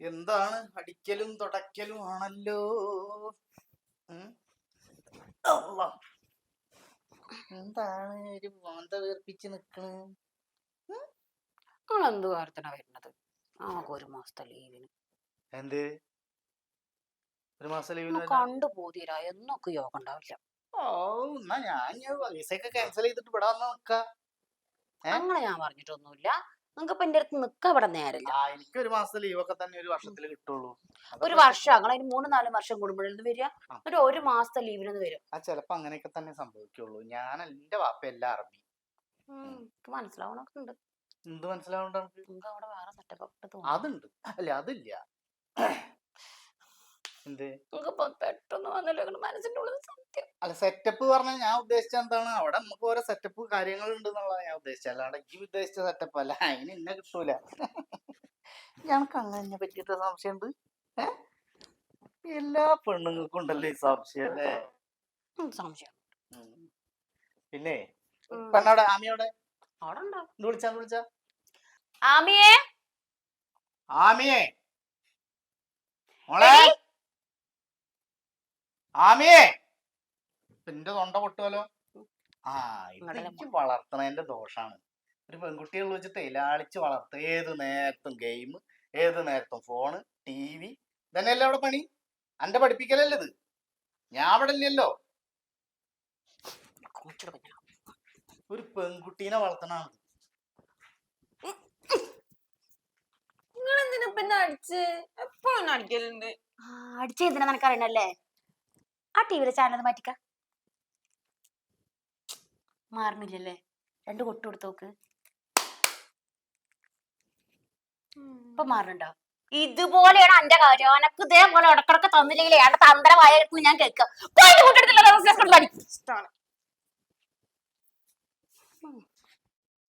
എന്താണ് അടിക്കലും തുടക്കലും ആണല്ലോ. എന്താണ് ഒരു മോന്ത വീർപ്പിച്ച് നിക്കണ്? എന്ത് കാര്യത്തിനാ വരുന്നത്? ആകെ ഒരു മാസത്തെ ലീവിന്. എന്ത്? ഒരു മാസം ലീവിന് കണ്ടു പോതിരാ എന്നൊക്കെ യോഗം ഉണ്ടാവില്ല. ഓ എന്നാ ഞാൻ വിസയൊക്കെ ക്യാൻസൽ ചെയ്തിട്ട് ഇവിടെ വന്ന് നിക്ക. അങ്ങനെ ഞാൻ പറഞ്ഞിട്ടൊന്നുമില്ല. നിങ്ങൾക്ക് ഇപ്പൊ എന്റെ അടുത്ത് നിക്ക ഇവിടെ നേരല്ല. എനിക്ക് ഒരു മാസത്തെ ലീവൊക്കെ തന്നെ ഒരു വർഷത്തിൽ കിട്ടുള്ളൂ. ഒരു വർഷം അങ്ങനെ അതിന് മൂന്ന് നാല് വർഷം കൂടുമ്പോഴൊന്ന് വരിക. എന്നിട്ട് ഒരു ഒരു മാസത്തെ ലീവിനൊന്ന് വരും. ആ ചിലപ്പോ അങ്ങനെയൊക്കെ തന്നെ സംഭവിക്കുള്ളൂ. ഞാൻ എന്റെ വാപ്പ എല്ലാം അറിഞ്ഞു. എനിക്ക് മനസ്സിലാവണൊക്കെ ഉണ്ട്. എന്ത് മനസ്സിലാവണ്ട നമുക്ക് നിങ്ങൾക്ക് അവിടെ വേറെ സെറ്റപ്പ് തോന്നുന്നു. അതുണ്ട്. അല്ല അതില്ല. എന്ത്? നിങ്ങൾക്ക് പെട്ടെന്ന് ഇങ്ങട് മനസ്സിന്റെ സത്യം. അല്ല സെറ്റപ്പ് പറഞ്ഞാൽ ഞാൻ ഉദ്ദേശിച്ച എന്താണ്? അവിടെ നമുക്ക് ഓരോ സെറ്റപ്പ് കാര്യങ്ങൾ ഉണ്ട് എന്നുള്ളതാണ് ഞാൻ ഉദ്ദേശിച്ചത്. അല്ലാണ്ട് ഈ ഉദ്ദേശിച്ച സെറ്റപ്പ് അല്ല. അതിന് ഇന്നെ കിട്ടൂല. ഞങ്ങൾക്ക് അങ്ങനെ പറ്റിയിട്ട് സംശയമുണ്ട്. ഉണ്ട് എല്ലാ പെണ്ണുങ്ങൾക്കും ഉണ്ടല്ലോ ഈ സംശയം അല്ലേ? സംശയം. പിന്നെ? പെണ്ണോടെ ആമിയോടെ അവിടെ? ഉണ്ടോ വിളിച്ചാ വിളിച്ചാ? ആമിയേ? ആമിയെ? മോളെ. ആമിയെ എന്റെ തൊണ്ട പൊട്ടുമല്ലോ ആ ഇതെനിക്ക് വളർത്തണതിന്റെ ദോഷാണ്. ഒരു പെൺകുട്ടികൾ വെച്ചിട്ട് തെലാളിച്ച് വളർത്തുക ഏത് നേരത്തും ഗെയിം ഏത് നേരത്തും ഫോണ് ടി വി ഇതന്നെയല്ലേ അവിടെ പണി? അന്റെ പഠിപ്പിക്കലല്ലേ ഇത്? ഞാൻ അവിടെ ഇല്ലല്ലോ. ഒരു പെൺകുട്ടീനെ വളർത്തണാണ് നിങ്ങൾ എന്തിനാ പിന്നെ അടിച്ച്? എപ്പോഴും അടിക്കലുണ്ട്? ആ, അടിച്ച എന്തിനാ ടി വിയിലെ ആ ചാനൽ മാറ്റിക്ക മാറണില്ലല്ലേ രണ്ട് കൊട്ടു കൊടുത്തു നോക്ക് ഇപ്പൊ മാറണുണ്ടോ ഇതുപോലെയാണ് എന്റെ കാര്യം എനക്ക് ഇതേപോലെ ഇടക്കിടക്ക് തന്നില്ലെങ്കിൽ എന്റെ തന്ത്രമായ ഞാൻ കേൾക്കാം